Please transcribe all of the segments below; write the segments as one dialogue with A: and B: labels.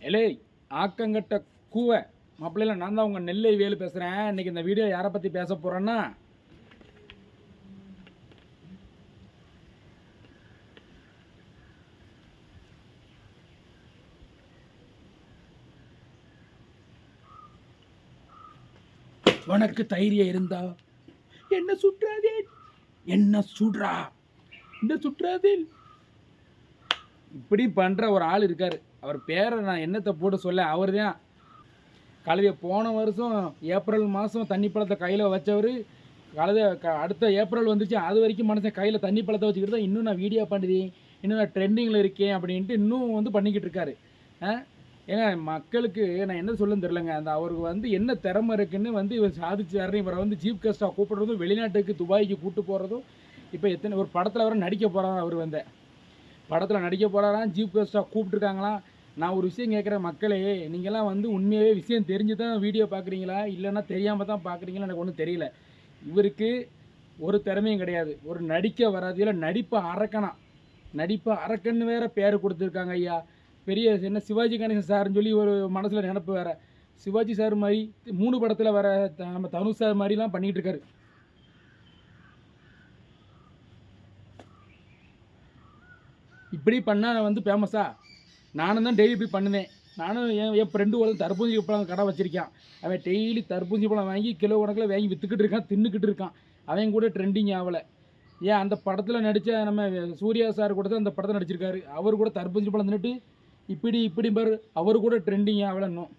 A: எலே ஆக்கங்கட்ட கூவை. மாப்பிள்ளையில நான் தான் உங்கள் நெல்லை வேலு பேசுகிறேன் இன்னைக்கு இந்த வீடியோ யாரை பற்றி பேச போகிறேன்னா உனக்கு தைரியம் இருந்தா என்ன சுற்றாதே என்ன சுடுறா? என்ன சுற்றாதே இப்படி பண்ணுற ஒரு ஆள் இருக்கார். அவர் பேரை நான் என்னத்தை போட்டு சொல்ல அவர் தான் கழுதைய போன வருஷம் ஏப்ரல் மாதம் தண்ணி பழத்தை கையில் வச்சவர். கழுத க அடுத்த ஏப்ரல் வந்துச்சு அது வரைக்கும் மனுஷன் கையில் தண்ணி பழத்தை வச்சுக்கிட்டு தான் இன்னும் நான் வீடியோ பண்ணுறேன் இன்னும் நான் ட்ரெண்டிங்கில் இருக்கேன் அப்படின்ட்டு இன்னும் வந்து பண்ணிக்கிட்டு இருக்காரு. ஏன்னா மக்களுக்கு நான் என்ன சொல்லுன்னு தெரிலங்க அந்த அவருக்கு வந்து என்ன திறமை இருக்குன்னு வந்து இவர் சாதிச்சாரு இவரை வந்து சீஃப் கெஸ்ட்டாக கூப்பிடுறதும் வெளிநாட்டுக்கு துபாய்க்கு கூப்பிட்டு போகிறதும் இப்போ எத்தனை ஒரு படத்தில் வர நடிக்க போகிறாங்க அவர் வந்து. படத்தில் நடிக்க போகிறாராம் சீஃப் கெஸ்ட்டாக கூப்பிட்ருக்காங்களாம் நான் ஒரு விஷயம் கேட்குறேன் மக்களே நீங்கள்லாம் வந்து உண்மையாகவே விஷயம் தெரிஞ்சு தான் வீடியோ பார்க்குறீங்களா இல்லைன்னா தெரியாமல் தான் பார்க்குறீங்களா எனக்கு ஒன்றும் தெரியல. இவருக்கு ஒரு திறமையும் கிடையாது. ஒரு நடிக்க வராது. இல்லை நடிப்பை அறக்கணும். நடிப்பை அறக்கன்னு வேற பேர் கொடுத்துருக்காங்க ஐயா. பெரிய என்ன சிவாஜி கணேசன் சார்னு சொல்லி ஒரு மனசில் நினப்பு வேறு. சிவாஜி சார் மாதிரி மூணு படத்தில் வர த- நம்ம தனுஷ் சார் மாதிரிலாம் பண்ணிகிட்டு இருக்காரு. இப்படி பண்ணால் வந்து ஃபேமஸா நானும் தான் டெய்லி இப்படி பண்ணுவேன். நானும் என் என் ஃப்ரெண்டு ஒரு தர்பூசணி பழம் கடை வச்சிருக்கான். அவன் டெய்லி தர்பூசணி பழம் வாங்கி கிலோ கணக்கில் வாங்கி விற்றுக்கிட்டு இருக்கான் தின்னுக்கிட்டு இருக்கான். அவன் கூட ட்ரெண்டிங் ஆகலை. ஏன் அந்த படத்தில் நடித்த நம்ம சூர்யா சார் கூட தான் அந்த படத்தில் நடிச்சிருக்காரு. அவர் கூட தர்பூசணி பழம் தின்னுட்டு இப்படி இப்படி பாரு அவர் கூட ட்ரெண்டிங் ஆகலை இன்னும்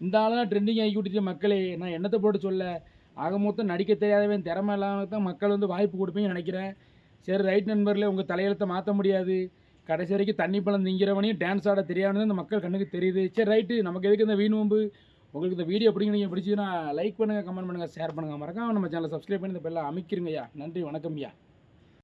A: இந்த ஆளெல்லாம் ட்ரெண்டிங் ஆகி விட்டுட்டு மக்களே. நான் என்னத்தை போட்டு சொல்ல? ஆக மொத்தம் நடிக்க தெரியாதவன் திறமை இல்லாமல் தான் மக்கள் வந்து வாய்ப்பு கொடுப்பீங்கன்னு நினைக்கிறேன். சரி ரைட் நண்பர்களே உங்கள் தலையெழுத்தை மாற்ற முடியாது. கடைசி வரைக்கும் தண்ணி பழம் திங்கிறவனையும் டான்ஸ் ஆட தெரியாதுன்னு இந்த மக்கள் கண்ணுக்கு தெரியுது. சரி ரைட்டு நமக்கு எதுக்கு இந்த வீணும்பு உங்களுக்கு இந்த வீடியோ பிடிங்க நீங்கள் பிடிச்சிங்கன்னா லைக் பண்ணுங்கள் கமெண்ட் பண்ணுங்கள் ஷேர் பண்ணுங்கள் மறக்காம நம்ம சேனலை சப்ஸ்கிரைப் பண்ணி இந்த பெல்லாம் அமைக்கிறீங்கய்யா நன்றி வணக்கம்யா